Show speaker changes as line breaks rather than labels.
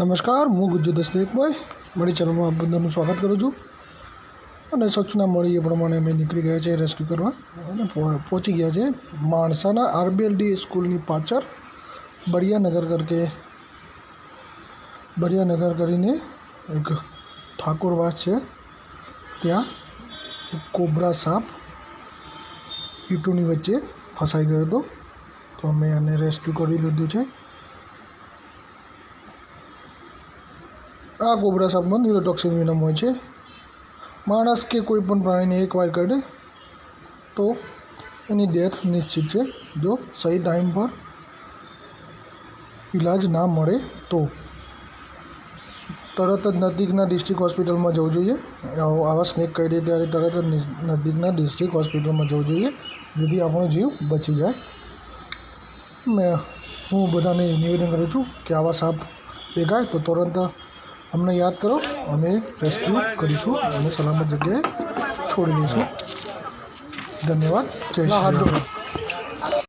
નમસ્કાર, હું ગુજ્જુ દસદેકભાઈ મારી ચેનલમાં બધાનું સ્વાગત કરું છું. અને સૂચના મળી એ પ્રમાણે અમે નીકળી ગયા છે રેસ્ક્યુ કરવા. અને પહોંચી ગયા છે માણસાના આરબીએલડી સ્કૂલની પાછળ બરિયાનગર કરકે. બરિયાનગર કરીને એક ઠાકોરવાસ છે. ત્યાં એક કોબરા સાપ ઈંટોની વચ્ચે ફસાઈ ગયો હતો. તો અમે એને રેસ્ક્યુ કરી લીધું છે. આ કોબરા સાપમાં ન્યુરોટોક્સિન વિનમ હોય છે માણસ કે કોઈ પણ પ્રાણીને એક વાર કરડે તો એની ડેથ નિશ્ચિત છે જો સહી ટાઈમ પર ઈલાજ ના મળે તો તરત જ નજીકના ડિસ્ટ્રિક્ટ હોસ્પિટલમાં જવું જોઈએ આવો- આવા સ્નેક કરડે ત્યારે તરત જ નિ- નજીકના ડિસ્ટ્રિક્ટ હોસ્પિટલમાં જવું જોઈએ જેથી આપણો જીવ બચી જાય મેં હું બધાને નિવેદન કરું છું કે આવા સાપ દેખાય તો તુરંત અમને યાદ કરો અમે રેસ્ક્યુ કરીશું અને સલામત જગ્યાએ છોડી દઈશું. ધન્યવાદ. જય શ્રી